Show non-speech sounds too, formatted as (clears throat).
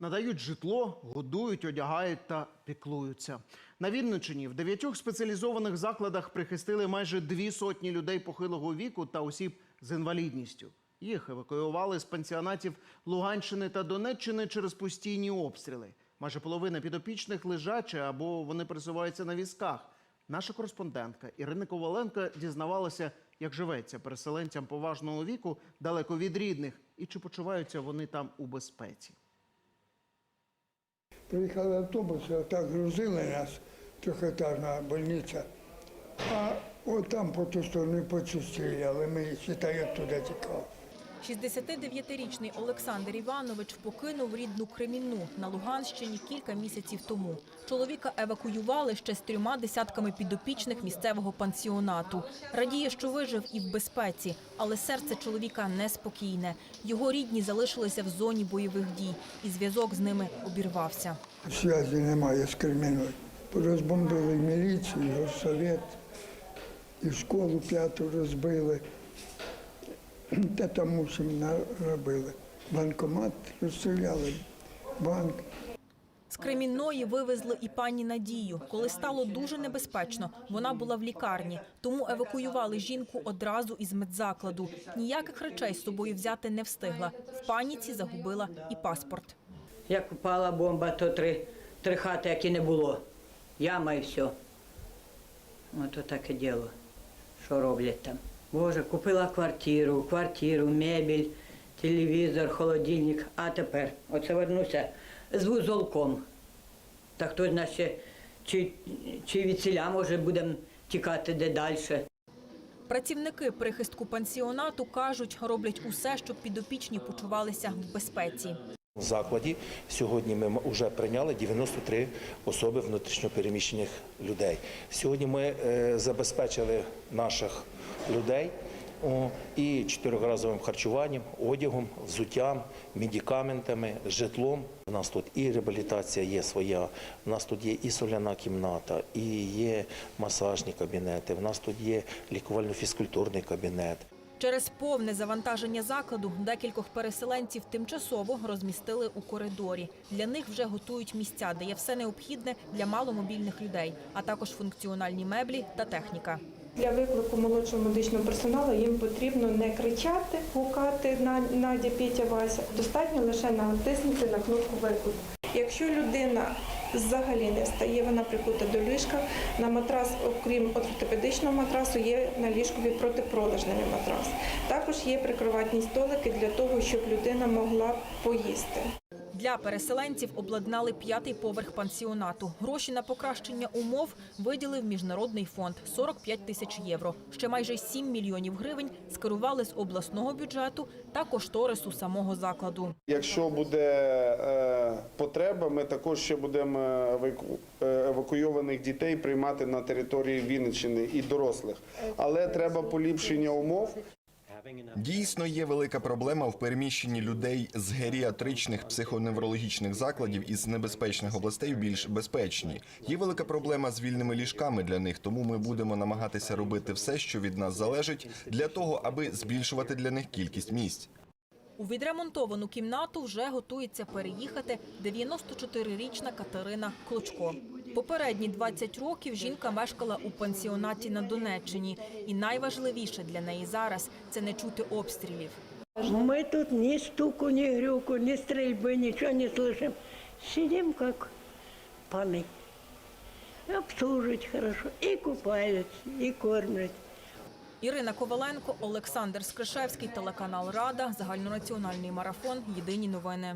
Надають житло, годують, одягають та піклуються. На Вінниччині в дев'ятьох спеціалізованих закладах прихистили майже дві сотні людей похилого віку та осіб з інвалідністю. Їх евакуювали з пансіонатів Луганщини та Донеччини через постійні обстріли. Майже половина підопічних лежачі або вони пересуваються на візках. Наша кореспондентка Ірина Коваленко дізнавалася, як живеться переселенцям поважного віку далеко від рідних і чи почуваються вони там у безпеці. Приїхали автобуси, отак грузили нас, трьохетажна больниця. А от там по ту сторону почувствували, ми вважаю, туди тікали. 69-річний Олександр Іванович покинув рідну Кремінну на Луганщині кілька місяців тому. Чоловіка евакуювали ще з трьома десятками підопічних місцевого пансіонату. Радіє, що вижив і в безпеці, але серце чоловіка неспокійне. Його рідні залишилися в зоні бойових дій, і зв'язок з ними обірвався. Зв'язку немає з Креміною. Розбомбили міліцію, і і школу п'яту розбили. (clears throat) Та там усім наробили. Банкомат розстріляли, банк. З Кремінної вивезли і пані Надію. Коли стало дуже небезпечно, вона була в лікарні, тому евакуювали жінку одразу із медзакладу. Ніяких речей з собою взяти не встигла. В паніці загубила і паспорт. Як впала бомба, то три, три хати, як і не було. Яма і все. Ото таке діло, що роблять там. Боже, купила квартиру, квартиру, мебель, телевізор, холодильник. А тепер оце вернуся з вузолком. Та хтось нас чи, чи від селя, може, будемо тікати де далі. Працівники прихистку пансіонату кажуть, роблять усе, щоб підопічні почувалися в безпеці. В закладі сьогодні ми вже прийняли 93 особи внутрішньопереміщених людей. Сьогодні ми е, забезпечили наших людей і чотириразовим харчуванням, одягом, взуттям, медикаментами, житлом. У нас тут і реабілітація є своя, у нас тут є і соляна кімната, і є масажні кабінети, у нас тут є лікувально-фізкультурний кабінет. Через повне завантаження закладу декількох переселенців тимчасово розмістили у коридорі. Для них вже готують місця, де є все необхідне для маломобільних людей, а також функціональні меблі та техніка. Для виклику молодшого медичного персоналу їм потрібно не кричати, гукати «На- Надя, Петя, Вася. Достатньо лише натиснути на кнопку виклику. Якщо людина взагалі не встає, вона прикута до ліжка. На матрас, окрім ортопедичного матрасу, є на ліжкові протипролежний матрас. Також є прикроватні столики для того, щоб людина могла поїсти. Для переселенців обладнали п'ятий поверх пансіонату. Гроші на покращення умов виділив міжнародний фонд 45 тисяч євро. Ще майже 7 мільйонів гривень скерували з обласного бюджету та кошторису самого закладу. Якщо буде е, потреба, ми також ще будемо еваку- е, евакуйованих дітей приймати на території Вінниччини і дорослих. Але треба поліпшення умов. Дійсно є велика проблема в переміщенні людей з геріатричних психоневрологічних закладів із небезпечних областей більш безпечні. Є велика проблема з вільними ліжками для них, тому ми будемо намагатися робити все, що від нас залежить, для того, аби збільшувати для них кількість місць. У відремонтовану кімнату вже готується переїхати 94-річна Катерина Клочко. Попередні 20 років жінка мешкала у пансіонаті на Донеччині. І найважливіше для неї зараз – це не чути обстрілів. Мы тут ни стуку, ни грюку, ни стрельбы, ничего не слышим. Сидим как паны. Обслуживать хорошо. И купаются, и кормят. Ірина Коваленко, Олександр Скришевський, телеканал Рада, загальнонаціональний марафон. Єдині новини.